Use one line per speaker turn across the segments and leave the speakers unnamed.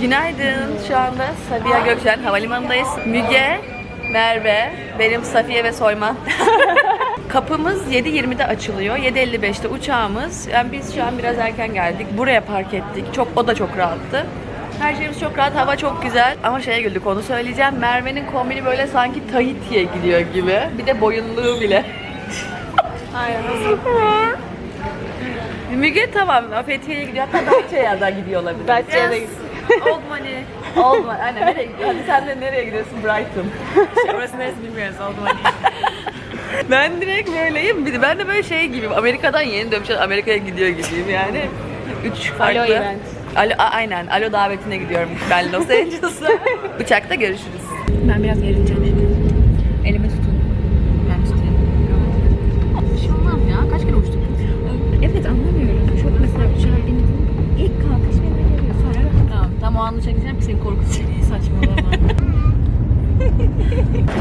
Günaydın. Şu anda Sabiha Gökçen Havalimanı'ndayız. Müge, Merve, benim Safiye ve Soyman. Kapımız 7.20'de açılıyor. 7.55'te uçağımız. Yani biz şu an biraz erken geldik. Buraya park ettik. Çok o da çok rahattı. Her şeyimiz çok rahat, hava çok güzel. Ama şeye güldük onu söyleyeceğim. Merve'nin kombini böyle sanki Tahiti'ye gidiyor gibi. Bir de boyunluğu bile.
Aynen.
Müge tamam Fethiye'ye gidiyor. Hatta da gidiyor olabilir.
Datça'ya da
Yes. Old money. Old money. Aynen nereye? Hadi sen de nereye gidiyorsun? Brighton.
Orası neresi bilmiyoruz oldu mu?
Ben direkt böyleyim. Bir de ben de böyle şey gibiyim. Amerika'dan yeni dönmüş Amerika'ya gidiyor gibiyim yani. Üç farklı.
Alo event.
Alo, a- aynen. Alo davetine gidiyorum ben Los Angeles'a. Uçakta görüşürüz.
Ben biraz gerileceğim şimdi. Elimi tutun. Ben tutayım.
Bir şey olmaz ya. Kaç kere uçtuk?
Evet anlamıyorum. Çok mesela uçağa bindim. İlk kalkış beni geliyor. Sonra
Tamam. Tam o anı çekeceğim ki seni korkutacağım.
saçmalama.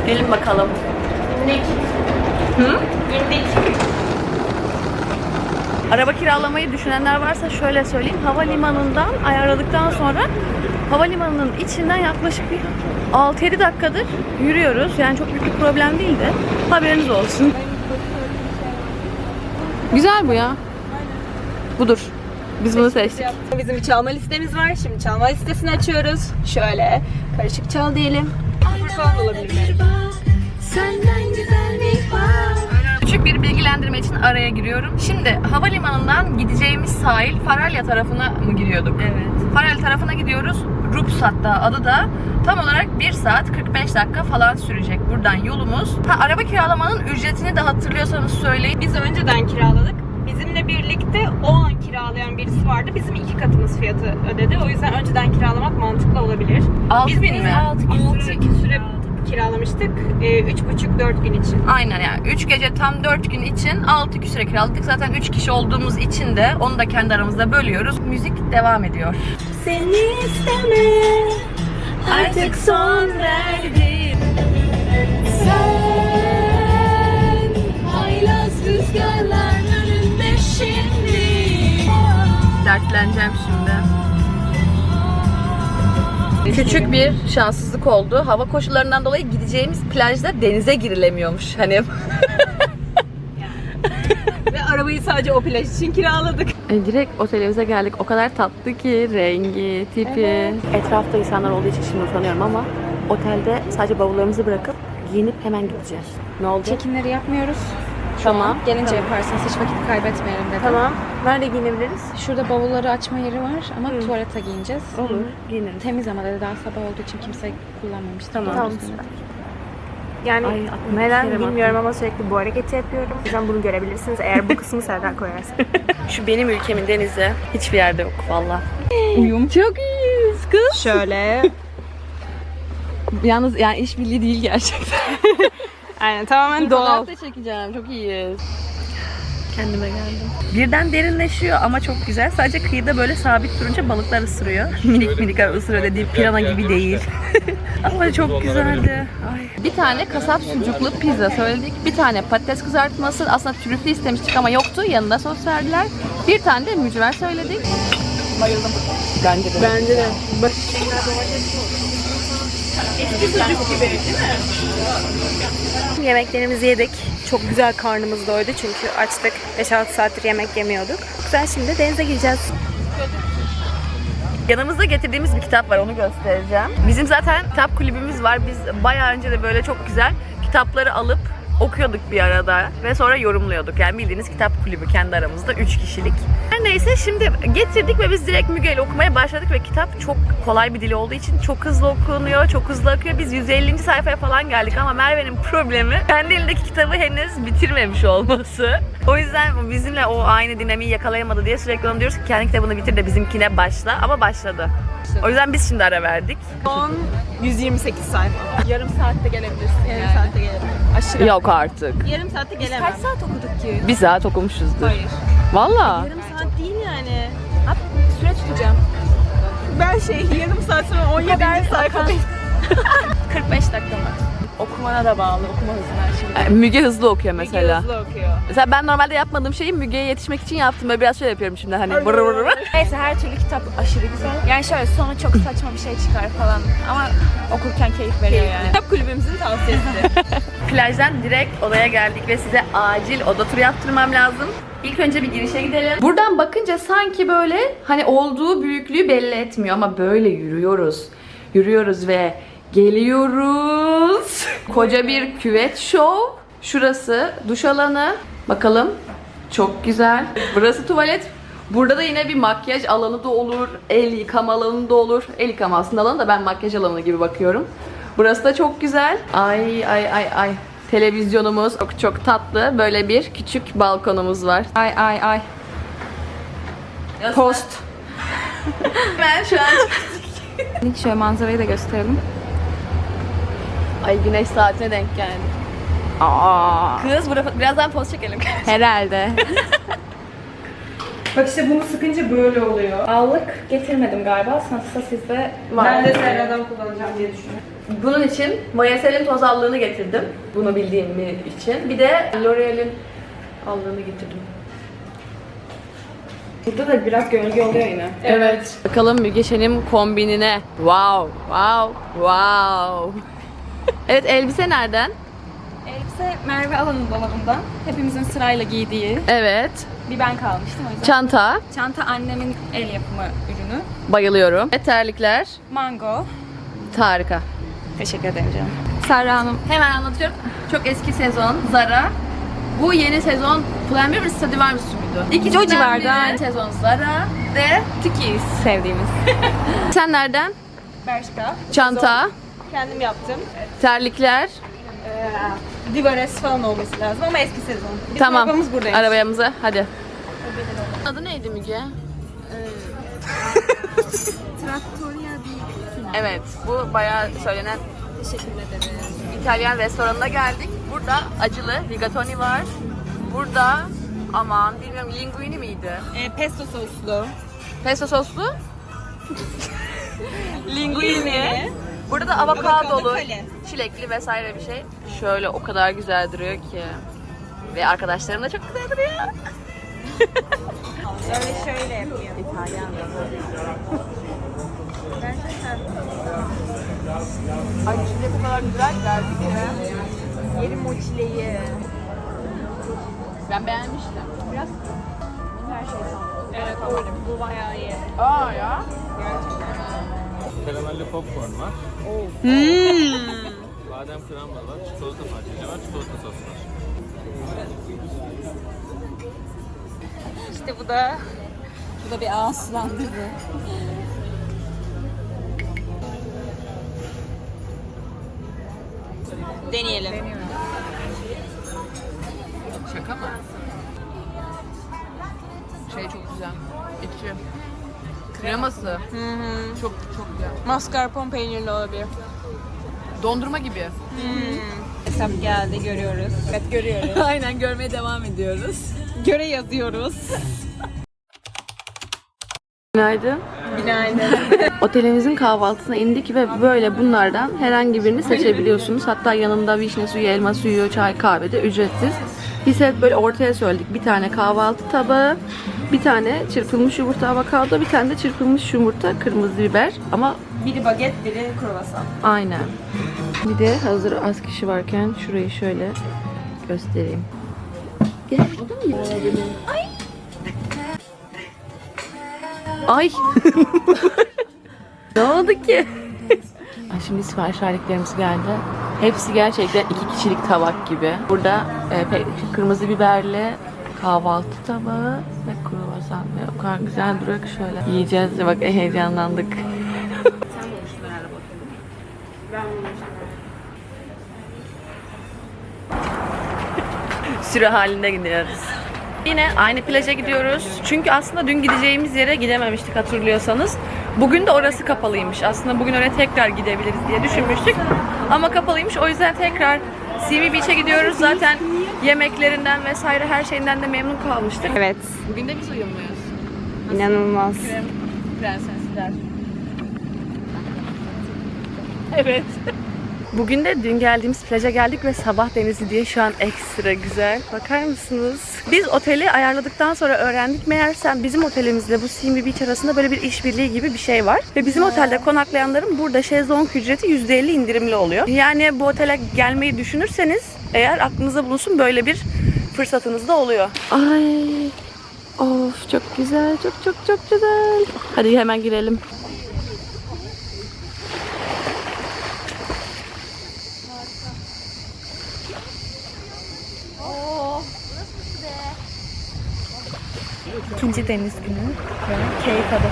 Gelin bakalım.
İndik.
Hı?
İndik.
Araba kiralamayı düşünenler varsa şöyle söyleyeyim. Havalimanından ayarladıktan sonra havalimanının içinden yaklaşık bir 6-7 dakikadır yürüyoruz. Yani çok büyük bir problem değil de haberiniz olsun. Güzel bu ya. Budur. Biz bunu seçtik.
Bizim bir çalma listemiz var. Şimdi çalma listesini açıyoruz. Şöyle karışık çal diyelim. Falan olabilir.
Küçük bir bilgilendirme için araya giriyorum. Şimdi havalimanından gideceğimiz sahil Faralya tarafına mı giriyorduk?
Evet.
Faralya tarafına gidiyoruz. Rupsat'ta adı da tam olarak 1 saat 45 dakika falan sürecek buradan yolumuz. Ha, araba kiralamanın ücretini de hatırlıyorsanız söyleyin.
Biz önceden kiraladık. Bizimle birlikte o an kiralayan birisi vardı. Bizim iki katımız fiyatı ödedi. O yüzden önceden kiralamak mantıklı olabilir.
6000
Biz
mi?
6 gün süre, süre kiralamıştık. Ee, 3,5-4 gün için.
Aynen yani 3 gece tam 4 gün için 6 küsüre kiraladık. Zaten 3 kişi olduğumuz için de onu da kendi aramızda bölüyoruz. Müzik devam ediyor.
Seni istemeye artık son verdim. Sen haylaz rüzgarlar
Dertleneceğim şimdi. Küçük bir şanssızlık oldu. Hava koşullarından dolayı gideceğimiz plajda denize girilemiyormuş. Hani
Ve arabayı sadece o plaj için kiraladık.
E, direkt otelimize geldik. O kadar tatlı ki rengi, tipi. Etrafta insanlar olduğu için şimdi utanıyorum ama otelde sadece bavullarımızı bırakıp giyinip hemen gideceğiz. Ne oldu?
Çekimleri yapmıyoruz.
Tamam.
Gelince
Tamam.
yaparsınız hiç vakit kaybetmeyelim dedim.
Tamam. Nerede giyinebiliriz?
Şurada bavulları açma yeri var ama tuvalete giyineceğiz.
Olur. Giyiniriz.
Temiz ama dedi daha sabah olduğu için kimse kullanmamıştı.
Tamam. Tamam.
Yani
Ay,
neden
fikrim
bilmiyorum ama sürekli bu hareketi yapıyorum. O yüzden bunu görebilirsiniz eğer bu kısmı Serdar koyarsa.
Şu benim ülkemin denizi hiçbir yerde yok valla. Uyum. Çok iyiyiz kız.
Şöyle.
Yalnız yani işbirliği değil gerçekten.
Aynen tamamen doğal.
Fotoğraf da çekeceğim. Çok iyiyiz. Kendime geldim. Birden derinleşiyor ama çok güzel. Sadece kıyıda böyle sabit durunca balıklar ısırıyor. minik minik ısırıyor dediğim pirana gibi değil. ama çok güzeldi. Ay. Bir tane kasap sucuklu pizza söyledik. Bir tane patates kızartması. Aslında trüflü istemiştik ama yoktu. Yanında sos verdiler. Bir tane de mücver söyledik. Bayıldım. Bence de.
Bence de. Bak.
Yemeklerimizi yedik. Çok güzel karnımız doydu çünkü açtık. 5-6 saattir yemek yemiyorduk. Güzel şimdi denize gireceğiz.
Yanımızda getirdiğimiz bir kitap var onu göstereceğim. Bizim zaten kitap kulübümüz var. Biz bayağı önce de böyle çok güzel kitapları alıp okuyorduk bir arada ve sonra yorumluyorduk. Yani bildiğiniz kitap kulübü kendi aramızda 3 kişilik. Her neyse şimdi getirdik ve biz direkt Müge ile okumaya başladık ve kitap çok kolay bir dil olduğu için çok hızlı okunuyor, çok hızlı akıyor. Biz 150. sayfaya falan geldik ama Merve'nin problemi kendi elindeki kitabı henüz bitirmemiş olması. O yüzden bizimle o aynı dinamiği yakalayamadı diye sürekli onu diyoruz ki kendi kitabını bitir de bizimkine başla ama başladı. O yüzden biz şimdi ara verdik.
Son 128 sayfa. Yarım saatte gelebilirsin. Yarım saatte gelebilirim. Aşırı.
Yok artık.
Yarım saatte gelemem.
Kaç saat okuduk ki?
Bir saat okumuşuzdur.
Hayır.
Valla.
Yarım saat değil yani. At, süre tutacağım. Ben şey yarım saat sonra 17. sayfadayım.
45 dakika var.
okumana da bağlı, okuma hızına şimdi.
E, Müge hızlı okuyor mesela.
Hızlı okuyor.
Mesela ben normalde yapmadığım şeyi Müge'ye yetişmek için yaptım. Böyle biraz şöyle yapıyorum şimdi hani. Vır vır vır.
Neyse her türlü kitap aşırı güzel. Yani şöyle sonu çok saçma bir şey çıkar falan ama okurken keyif veriyor yani. Kitap kulübümüzün tavsiyesi.
Plajdan direkt odaya geldik ve size acil oda turu yaptırmam lazım. İlk önce bir girişe gidelim. Buradan bakınca sanki böyle hani olduğu büyüklüğü belli etmiyor ama böyle yürüyoruz. Yürüyoruz ve geliyoruz. Koca bir küvet show. Şurası duş alanı. Bakalım. Çok güzel. Burası tuvalet. Burada da yine bir makyaj alanı da olur, el yıkama alanı da olur. El yıkama aslında alanı da ben makyaj alanı gibi bakıyorum. Burası da çok güzel. Ay ay ay ay. Televizyonumuz çok çok tatlı. Böyle bir küçük balkonumuz var.
Ay ay ay.
Post. ben şu an
İlk şöyle manzarayı da gösterelim.
Ay güneş saatine denk geldi.
Aa.
Kız bura- birazdan post çekelim.
Herhalde.
Bak işte bunu sıkınca böyle oluyor.
Allık getirmedim galiba. Nasılsa sizde var.
Ben de Serra'dan kullanacağım diye düşünüyorum.
Bunun için Mayasel'in toz allığını getirdim. Bunu bildiğim için. Bir de L'Oreal'in allığını getirdim.
Burada da biraz gölge oluyor yine.
Evet. Bakalım Müge Şen'in kombinine. Wow, wow, wow. evet elbise nereden?
Elbise Merve Alan'ın dolabından. Hepimizin sırayla giydiği.
Evet.
Bir ben kalmıştım o yüzden.
Çanta.
Çanta annemin el yapımı ürünü.
Bayılıyorum. Evet, terlikler.
Mango.
Harika.
Teşekkür ederim canım. Serra Hanım.
Hemen anlatıyorum. Çok eski sezon Zara. Bu yeni sezon Plan bir Stradivarius muydu? İkisinden
O civarda.
biri sezon Zara ve Dickies.
Sevdiğimiz.
Sen nereden?
Bershka.
Çanta,
Kendim yaptım.
terlikler.
Ee, Divares falan olması lazım ama eski sezon. Bizim
tamam.
arabamız buradaymış.
Arabamıza hadi. Adı neydi Müge? Evet, bu bayağı söylenen
Teşekkür ederim.
İtalyan restoranına geldik. Burada acılı rigatoni var. Burada aman bilmiyorum linguini miydi?
Ee, pesto soslu.
Pesto soslu. linguini. Burada da avokadolu,
kale.
çilekli vesaire bir şey. Şöyle o kadar güzel duruyor ki. Ve arkadaşlarım da çok güzel duruyor.
Öyle şöyle yapayım.
İtalyan Ay çilek o kadar güzel geldi ki.
Yerim o.
Ben beğenmiştim. Biraz
Evet doğru. Bu bayağı iyi.
Aa ya.
Karamelli popcorn var. Badem krema var, çikolata parçacı var, çikolata sos var.
İşte bu da
Bu da bir ağız sulandırdı.
Deneyelim.
Şaka mı? Şey çok güzel. İçi. Kreması. Çok çok güzel.
Mascarpone peynirli olabilir.
Dondurma gibi.
Hesap geldi görüyoruz. Evet görüyoruz.
Aynen görmeye devam ediyoruz.
Göre yazıyoruz.
Günaydın.
Günaydın.
Otelimizin kahvaltısına indik ve böyle bunlardan herhangi birini seçebiliyorsunuz. Hatta yanında vişne suyu, elma suyu, çay, kahve de ücretsiz. Biz hep böyle ortaya söyledik. Bir tane kahvaltı tabağı, bir tane çırpılmış yumurta avokado, bir tane de çırpılmış yumurta kırmızı biber. Ama
biri baget, biri kruvasan.
aynen. Bir de hazır az kişi varken şurayı şöyle göstereyim. Gel. Ay. Ay. ne oldu ki? Ay, Şimdi sipariş verdiklerimiz geldi. Hepsi gerçekten iki kişilik tabak gibi. Burada e, kırmızı biberli kahvaltı tabağı ve kruvasan. Ve o kadar güzel duruyor ki şöyle. Yiyeceğiz de bak heyecanlandık. Sürü halinde gidiyoruz. Yine aynı plaja gidiyoruz. Çünkü aslında dün gideceğimiz yere gidememiştik hatırlıyorsanız. Bugün de orası kapalıymış. Aslında bugün oraya tekrar gidebiliriz diye düşünmüştük. Ama kapalıymış. O yüzden tekrar Simi Beach'e gidiyoruz. Zaten yemeklerinden vesaire her şeyinden de memnun kalmıştık.
Evet.
Bugün de biz uyumluyuz.
İnanılmaz.
Prensesler. Evet. Bugün de dün geldiğimiz plaja geldik ve sabah denizi diye şu an ekstra güzel. Bakar mısınız? Biz oteli ayarladıktan sonra öğrendik. Meğersem bizim otelimizle bu Simi Beach arasında böyle bir işbirliği gibi bir şey var. Ve bizim otelde konaklayanların burada şezlong ücreti %50 indirimli oluyor. Yani bu otele gelmeyi düşünürseniz eğer aklınızda bulunsun böyle bir fırsatınız da oluyor. Ay of çok güzel çok çok çok güzel. Hadi hemen girelim.
İkinci deniz günü ve keyfe bakın.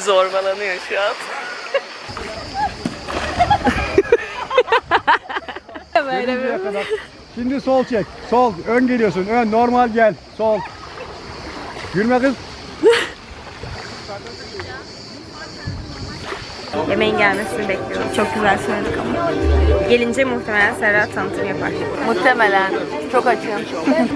Zorbalanıyor şu an.
Gelinceye kadar. Şimdi sol çek. Sol. Ön geliyorsun. Ön. Normal gel. Sol. Gülme kız.
Yemeğin gelmesini bekliyorum. Çok güzel söyledik ama. Gelince muhtemelen Serra tanıtım yapar.
Muhtemelen. Çok açım.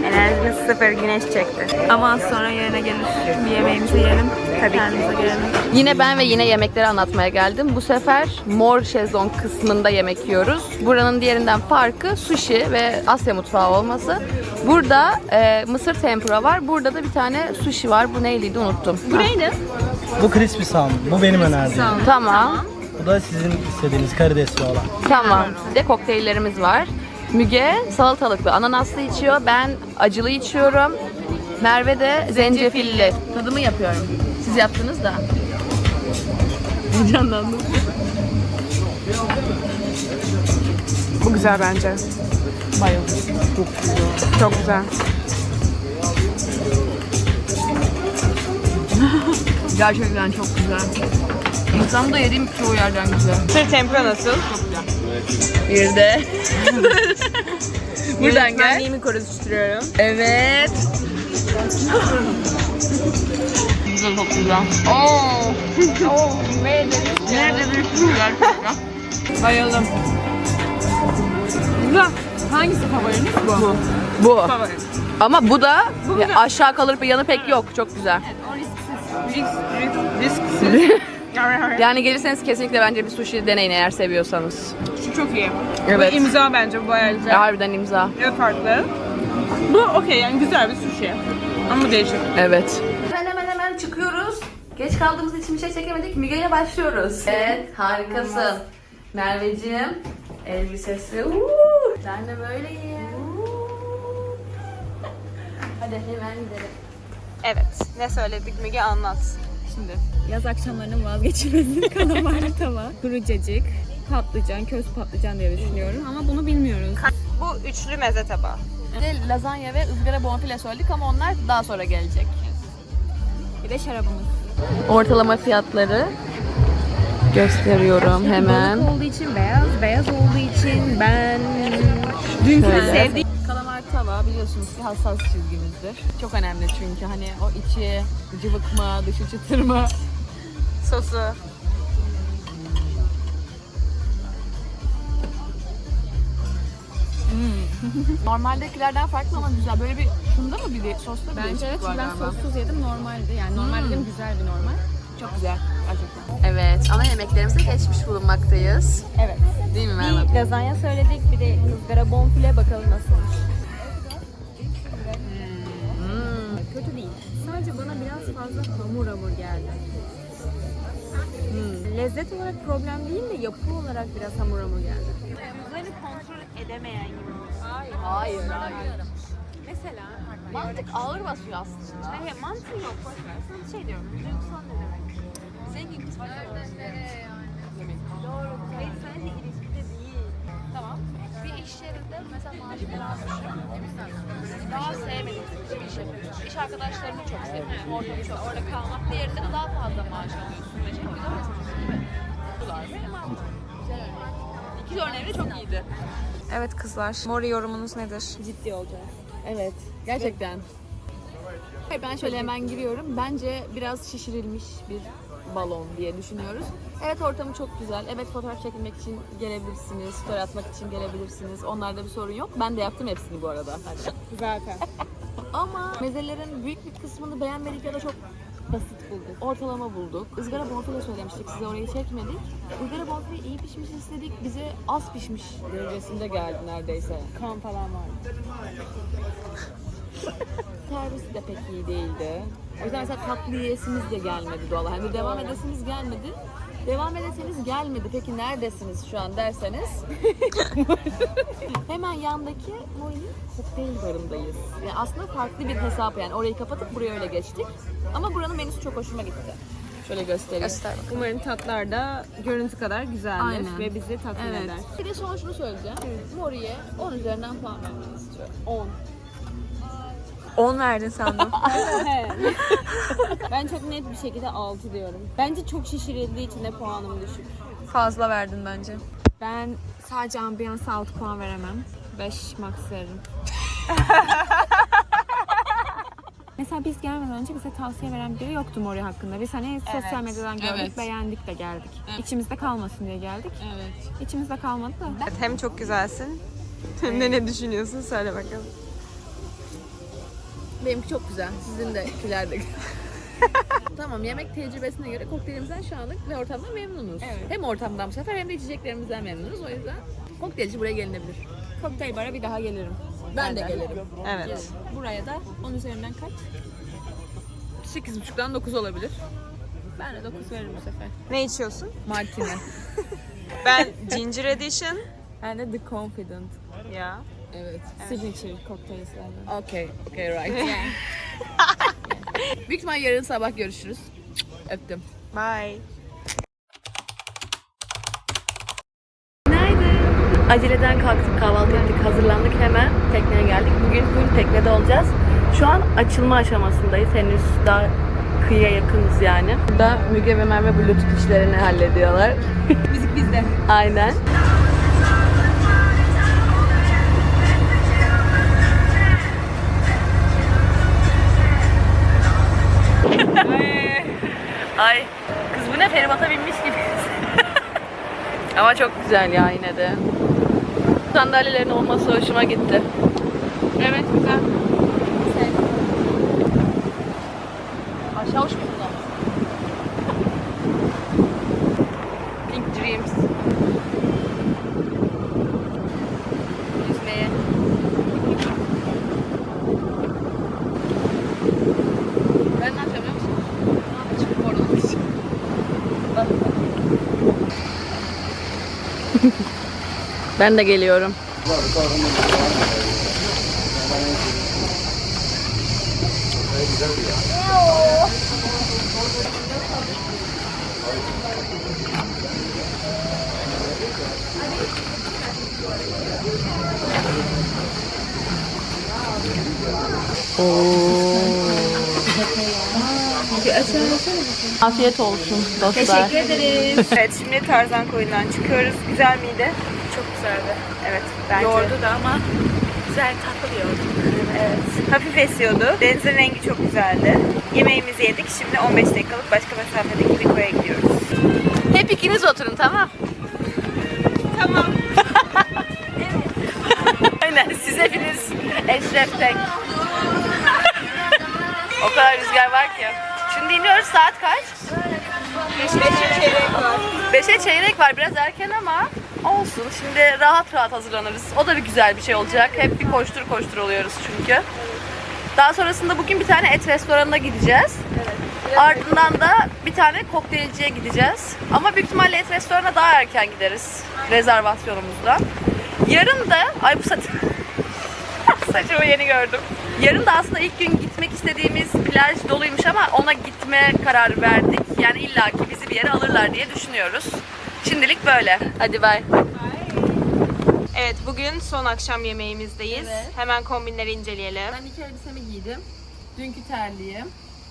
Enerjimiz sıfır güneş çekti.
Ama az sonra yerine gelir. Bir yemeğimizi yiyelim.
Tabii ki.
Kendimize gelelim.
Yine ben ve yine yemekleri anlatmaya geldim. Bu sefer mor şezlong kısmında yemek yiyoruz. Buranın diğerinden farkı sushi ve Asya mutfağı olması. Burada e, mısır tempura var. Burada da bir tane sushi var. Bu neyliydi unuttum. Bu neydi?
Bu crispy salmon. Bu benim önerdiğim.
Tamam.
Bu da sizin istediğiniz karidesli olan.
Tamam. Bir de kokteyllerimiz var. Müge salatalıklı ananaslı içiyor. Ben acılı içiyorum. Merve de zencefilli. Tadımı yapıyorum. Siz yaptınız da. Heyecanlandım.
Bu güzel bence.
Bayıldım.
Çok güzel.
Gerçekten çok güzel. İnsanı da yediğim çoğu yerden güzel.
Sır tempura nasıl?
Bir de. Buradan gel.
Yönetmenliğimi konuşturuyorum.
Evet. güzel çok güzel. Oo. Oo. Nerede bir gerçekten.
Bayıldım. Güzel. Hangisi favoriniz bu?
Bu.
Favorim.
Ama bu da ya aşağı kalır bir yanı pek yok. Çok güzel.
Risk, risk, risksiz.
Yani gelirseniz kesinlikle bence bir sushi deneyin eğer seviyorsanız.
Şu çok iyi.
Evet.
Bu imza bence bu bayağı güzel.
Harbiden imza.
Ve farklı. Bu okey yani güzel bir sushi. Ama bu değişik.
Evet. Hemen hemen hemen çıkıyoruz. Geç kaldığımız için bir şey çekemedik. Müge'ye başlıyoruz. Evet, harikasın. Merveciğim, elbisesi. Uuu, ben de böyleyim. Hadi hemen gidelim.
Evet. Ne söyledik Müge anlat.
Şimdi yaz akşamlarının vazgeçilmezi kalamarlı tava, kuru cacık, patlıcan, köz patlıcan diye düşünüyorum ama bunu bilmiyoruz.
Bu üçlü meze tabağı.
Bir de lazanya ve ızgara bonfile söyledik ama onlar daha sonra gelecek.
Bir de şarabımız.
Ortalama fiyatları gösteriyorum hemen.
Balık olduğu için beyaz, beyaz olduğu için ben dünkü sevdiğim
Kalamar tava biliyorsunuz ki hassas çizgimizdir. Çok önemli çünkü hani o içi cıvık mı, dışı çıtır mı?
Sosu.
Normaldekilerden farklı ama güzel. Böyle bir şunda mı bir de sosta bir
Bence
değişiklik
evet
var
ben
galiba.
sossuz yedim normaldi. Yani normal dedim güzel bir normal.
Çok güzel gerçekten. Evet, ana yemeklerimize geçmiş bulunmaktayız.
Evet.
Değil mi Merve?
Bir lazanya söyledik bir de ızgara bonfile bakalım nasılmış.
Hmm.
Kötü değil. Sadece bana biraz fazla hamur hamur geldi.
Hmm.
Lezzet olarak problem değil de yapı olarak biraz hamur hamur geldi.
Bunları kontrol edemeyen gibi.
Hayır, hayır.
Mesela
Mantık ağır basıyor aslında.
Hayır mantığı yok. Boş ver. Sana şey diyorum. Duygusal ne demek?
Zengin kısmı
Doğru. Hayır sadece ilişkide değil.
Tamam. Bir iş yerinde mesela maaşları almışım. Daha sevmediğim bir iş yapıyorsun. İş arkadaşlarını çok seviyorsun. Ortamı çok, orada kalmak. Diğerinde de daha fazla maaş alıyorsun. Ve çok güzel mesela. Dolar ve mantık. Güzel örnek. İki de örneği çok iyiydi.
Evet kızlar, mori yorumunuz nedir?
Ciddi olacağız.
Evet. Gerçekten. Hayır, ben şöyle hemen giriyorum. Bence biraz şişirilmiş bir balon diye düşünüyoruz. Evet ortamı çok güzel. Evet fotoğraf çekilmek için gelebilirsiniz. Story atmak için gelebilirsiniz. Onlarda bir sorun yok. Ben de yaptım hepsini bu arada.
Zaten.
Ama mezelerin büyük bir kısmını beğenmedik ya da çok basit bulduk. Ortalama bulduk. Izgara bonfile söylemiştik. Size orayı çekmedik. Izgara bonfile iyi pişmiş istedik. Bize az pişmiş derecesinde geldi neredeyse.
Kan falan vardı.
Servisi de pek iyi değildi. O yüzden mesela tatlı yiyesimiz de gelmedi doğal. Hani devam edesiniz gelmedi. Devam edeseniz gelmedi. Peki neredesiniz şu an derseniz. Hemen yandaki Moi'nin kokteyl barındayız. Yani aslında farklı bir hesap yani. Orayı kapatıp buraya öyle geçtik. Ama buranın menüsü çok hoşuma gitti. Şöyle göstereyim.
Umarım tatlar da görüntü kadar güzeldir
Aynen.
ve bizi tatmin
Evet.
eder.
Bir de son şunu söyleyeceğim. Mori'ye 10 üzerinden puan vermeni istiyorum. 10.
10 verdin sandım.
ben çok net bir şekilde 6 diyorum. Bence çok şişirildiği için de puanım düşük.
Fazla verdin bence.
Ben sadece ambiyansa 6 puan veremem. 5 max veririm. Mesela biz gelmeden önce bize tavsiye veren biri yoktu Mori hakkında. Biz hani sosyal medyadan gördük,
Evet.
beğendik de geldik. İçimizde kalmasın diye geldik.
Evet.
İçimizde kalmadı da.
Hem çok güzelsin hem de ne düşünüyorsun söyle bakalım.
Benimki çok güzel. Sizin de ikiler de Tamam yemek tecrübesine göre kokteylimizden şu anlık ve ortamdan memnunuz. Hem ortamdan bu sefer hem de içeceklerimizden memnunuz. O yüzden kokteylci buraya gelinebilir.
Kokteyl bara bir daha gelirim.
Ben de gelirim.
Evet.
Buraya da 10 üzerinden kaç?
8.5'dan 9 olabilir.
Ben de 9 veririm bu sefer.
Ne içiyorsun?
Martini.
Ben Ginger Edition.
Ben de The Confident.
Ya.
Evet.
Signature cocktailslerden.
Okay. Okay right. Büyük ihtimal yarın sabah görüşürüz. Öptüm.
Bye.
Aceleden kalktık, kahvaltı ettik, hazırlandık hemen tekneye geldik. Bugün full teknede olacağız. Şu an açılma aşamasındayız. Henüz daha kıyıya yakınız yani. Burada Müge ve Merve Bluetooth işlerini hallediyorlar.
Müzik bizde.
Aynen. Ama çok güzel ya yine de. Sandalyelerin olması hoşuma gitti.
Evet güzel.
Aşağı uç ben de geliyorum. Afiyet olsun dostlar.
ederiz. evet şimdi Tarzan koyundan çıkıyoruz. Güzel miydi? Güzeldi. Evet bence.
Yordu da ama güzel tatlı bir yordu.
Evet. Hafif esiyordu. Denizin rengi çok güzeldi. Yemeğimizi yedik. Şimdi 15 dakikalık başka mesafedeki bir koya gidiyoruz.
Hep ikiniz oturun tamam.
Tamam.
Aynen siz hepiniz eşref tek. o kadar rüzgar var ki. Şimdi iniyoruz saat kaç?
Beşe çeyrek var.
Beşe çeyrek var biraz erken ama olsun. Şimdi rahat rahat hazırlanırız. O da bir güzel bir şey olacak. Hep bir koştur koştur oluyoruz çünkü. Daha sonrasında bugün bir tane et restoranına gideceğiz. Ardından da bir tane kokteylciye gideceğiz. Ama büyük ihtimalle et restoranına daha erken gideriz. Rezervasyonumuzda. Yarın da... Ay bu saç... Saçımı yeni gördüm. Yarın da aslında ilk gün gitmek istediğimiz plaj doluymuş ama ona gitme kararı verdik. Yani illaki bizi bir yere alırlar diye düşünüyoruz. Şimdilik böyle. Hadi bay.
Evet bugün son akşam yemeğimizdeyiz. Hemen kombinleri inceleyelim.
Ben iki elbisemi giydim. Dünkü terliğim.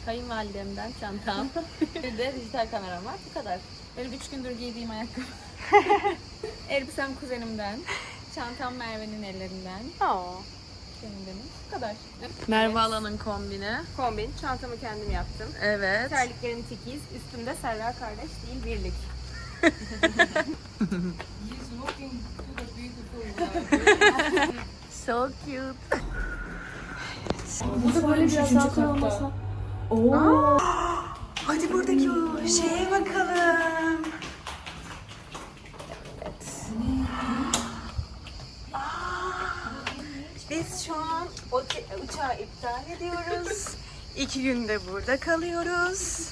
Kayınvalidemden çantam. bir de dijital kameram var. Bu kadar.
Benim 3 gündür giydiğim ayakkabı. Elbisem kuzenimden. Çantam Merve'nin ellerinden.
Oo.
Bu kadar.
Merve Alan'ın kombini.
Kombin. Çantamı kendim yaptım.
Evet.
Terliklerin tikiz. Üstümde Serra kardeş değil birlik.
So cute.
Hadi buradaki o şeye bakalım. Aa, Biz şu an ote- uçağı iptal ediyoruz. İki günde burada kalıyoruz.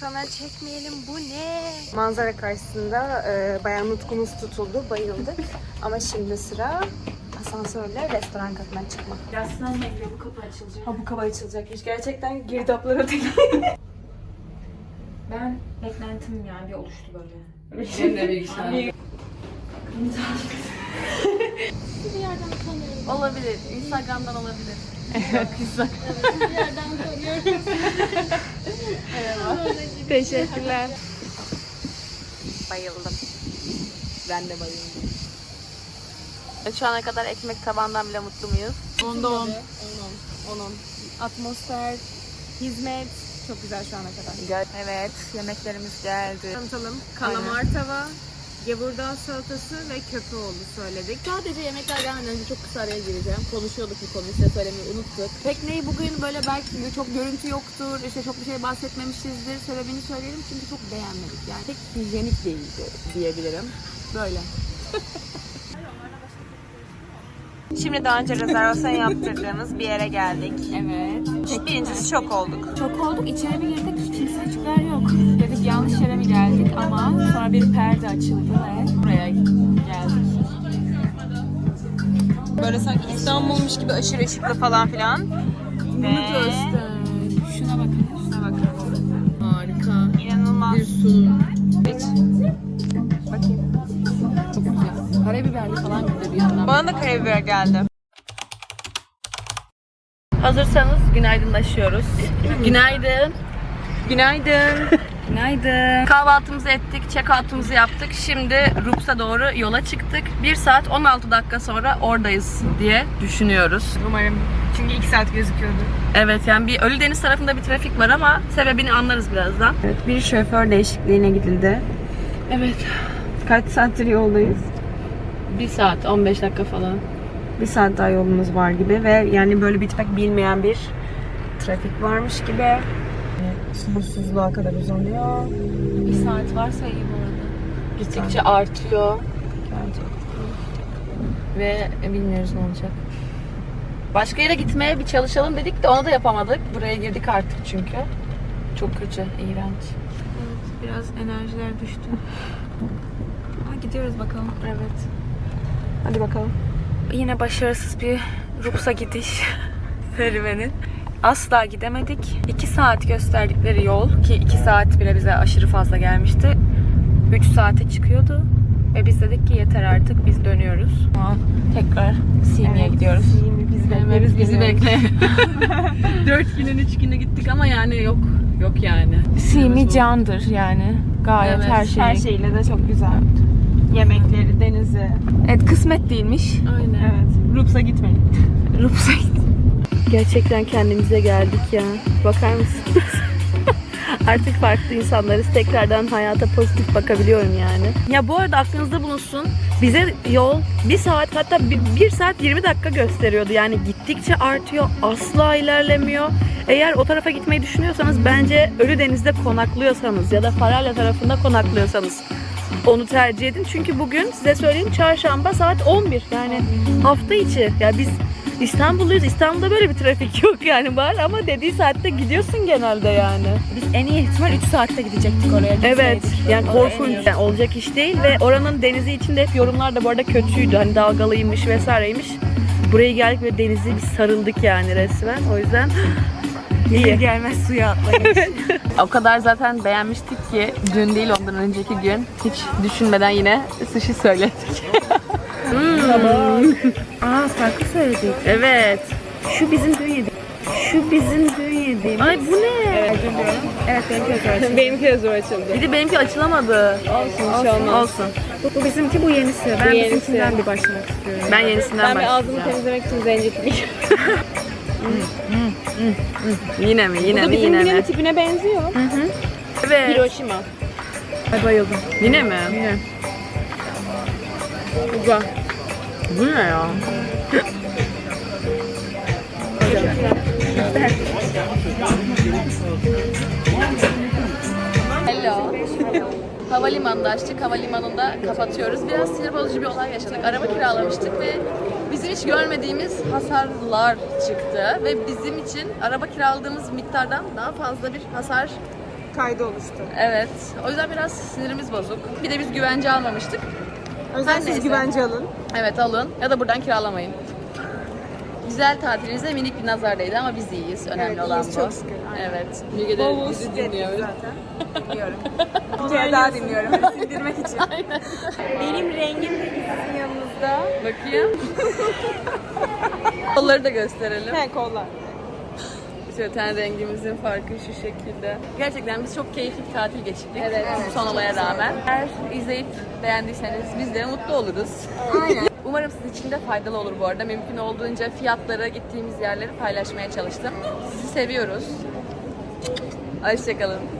Oha, İnsanlar çekmeyelim bu ne?
Manzara karşısında e, bayağı nutkumuz tutuldu, bayıldık. Ama şimdi sıra asansörle restoran katına çıkmak. Yaslan bekliyor, bu kapı açılacak. Ha bu kapı açılacakmış. Gerçekten girdaplara tek. ben beklentim yani bir oluştu böyle.
Benim de bilgisayar. olabilir. Instagram'dan olabilir.
Teşekkürler.
Bayıldım. Ben de bayıldım. E, Şu ana kadar ekmek tabandan bile mutlu muyuz?
Onda 10. 10 10. 10 Atmosfer, hizmet çok güzel şu ana kadar.
Evet, yemeklerimiz geldi.
Tanıtalım. Kalamar tava, gevurdağ salatası ve köpeğoğlu söyledik.
Sadece yemekler gelmeden önce çok kısa araya gireceğim. Konuşuyorduk bu konuyu size söylemeyi unuttuk. Tekneyi bugün böyle belki çok görüntü yoktur, işte çok bir şey bahsetmemişizdir. Sebebini söyleyelim çünkü çok beğenmedik. Yani pek hijyenik değildi diyebilirim. Böyle.
Şimdi daha önce rezervasyon yaptırdığımız bir yere geldik.
Evet.
Birincisi şok olduk.
Çok olduk. İçeri bir girdik. Kimsecikler yok. Dedik yanlış yere mi geldik ama sonra bir perde açıldı ve buraya geldik.
Böyle sanki İstanbul'muş gibi aşırı ışıklı falan filan. Ve
Şuna bakın.
Şuna bakın.
Harika.
İnanılmaz.
sunum.
Bakayım.
Karabiberli falan gibi bir yandan.
Bana da karabiber geldi.
Hazırsanız günaydınlaşıyoruz. Günaydın.
Günaydın.
Günaydın. Kahvaltımızı ettik, check-out'umuzu yaptık. Şimdi Rups'a doğru yola çıktık. 1 saat 16 dakika sonra oradayız diye düşünüyoruz.
Umarım. Çünkü 2 saat gözüküyordu.
Evet yani bir Ölüdeniz tarafında bir trafik var ama sebebini anlarız birazdan.
Evet, bir şoför değişikliğine gidildi.
Evet.
Kaç saattir yoldayız?
1 saat 15 dakika falan.
Bir saat daha yolumuz var gibi ve yani böyle bitmek bilmeyen bir trafik varmış gibi. Yani sonsuzluğa kadar uzanıyor.
Bir saat varsa iyi bu arada. Gittikçe artıyor ve bilmiyoruz ne olacak. Başka yere gitmeye bir çalışalım dedik de onu da yapamadık. Buraya girdik artık çünkü. Çok kötü, iğrenç.
Biraz enerjiler düştü. Ama gidiyoruz bakalım.
Evet.
Hadi bakalım.
Yine başarısız bir Rups'a gidiş serüveni. Asla gidemedik. 2 saat gösterdikleri yol ki 2 saat bile bize aşırı fazla gelmişti. 3 saate çıkıyordu. Ve biz dedik ki yeter artık biz dönüyoruz. An tekrar Simi'ye gidiyoruz.
Biz
Bekleriz bizi bekle. 4 günün 3 günü gittik ama yani yok. Yok yani.
Simi candır yani. Gayet
Evet,
her şey.
her
şeyle de çok güzel. Yemekleri, denizi. Evet kısmet değilmiş.
Aynen.
Evet. Rups'a gitmeyin.
Rups'a Gerçekten kendimize geldik ya. Bakar mısınız? Artık farklı insanlarız. Tekrardan hayata pozitif bakabiliyorum yani. Ya bu arada aklınızda bulunsun. Bize yol 1 saat hatta 1 saat 20 dakika gösteriyordu. Yani gittikçe artıyor. Asla ilerlemiyor. Eğer o tarafa gitmeyi düşünüyorsanız bence Ölüdeniz'de konaklıyorsanız ya da Faralya tarafında konaklıyorsanız onu tercih edin. Çünkü bugün size söyleyeyim çarşamba saat 11 yani hafta içi. Ya biz İstanbulluyuz. İstanbul'da böyle bir trafik yok yani var ama dediği saatte gidiyorsun genelde yani.
Biz en iyi ihtimal 3 saatte gidecektik oraya.
Evet
gitseydik.
yani
da en
korkunç yani olacak iş değil ve oranın denizi içinde hep yorumlar da bu arada kötüydü. Hani dalgalıymış vesaireymiş. Buraya geldik ve denize bir sarıldık yani resmen. O yüzden iyi.
Gelmez suya atlayın.
O kadar zaten beğenmiştik ki dün değil ondan önceki gün hiç düşünmeden yine sushi söyledik.
Aa farklı söyledik.
Evet. Şu bizim dün yedik. Şu bizim dün
yediğim.
Ay bu ne?
Evet. Evet, benimki de zor açıldı.
Benimki de zor açıldı.
Bir de benimki açılamadı.
Olsun, bir şey.
Olsun.
Bu, bizimki, bu yenisi. Ben
yenisi.
bizimkinden bir başlamak istiyorum.
Ben yenisinden
Ben bir ağzımı
başlayacağım.
temizlemek için zencefil.
Yine mi? Yine
Bu da
mi? Yine
bizimkinin
mi?
tipine benziyor.
Evet.
Hiroşima.
Ay bayıldım.
Yine mi?
Yine.
Güzel.
Bu ne ya? Hello. Havalimanında açtık. Havalimanında kapatıyoruz. Biraz sinir bozucu bir olay yaşadık. Araba kiralamıştık ve bizim hiç görmediğimiz hasarlar çıktı. Ve bizim için araba kiraladığımız miktardan daha fazla bir hasar
Kaydı oluştu.
Evet. O yüzden biraz sinirimiz bozuk. Bir de biz güvence almamıştık.
O yüzden
Her
siz
neyse.
güvence alın.
Evet alın ya da buradan kiralamayın. Güzel tatilinizde minik bir nazar değdi ama biz iyiyiz. Önemli
Evet,
olan
iyiyiz,
bu.
çok şükür. Aynen.
Evet. Müge de
bol
bizi dinliyor.
zaten. Biliyorum. Bir kere daha dinliyorum. Sindirmek için. Benim rengim peki sizin yanınızda.
Bakayım. Kolları da gösterelim.
He kollar.
Şöyle ten rengimizin farkı şu şekilde. Gerçekten biz çok keyifli bir tatil geçirdik. Evet. Son olaya rağmen. Eğer izleyip beğendiyseniz biz de mutlu oluruz. Aynen. Umarım sizin için de faydalı olur bu arada. Mümkün olduğunca fiyatları, gittiğimiz yerleri paylaşmaya çalıştım. Sizi seviyoruz. Hoşçakalın.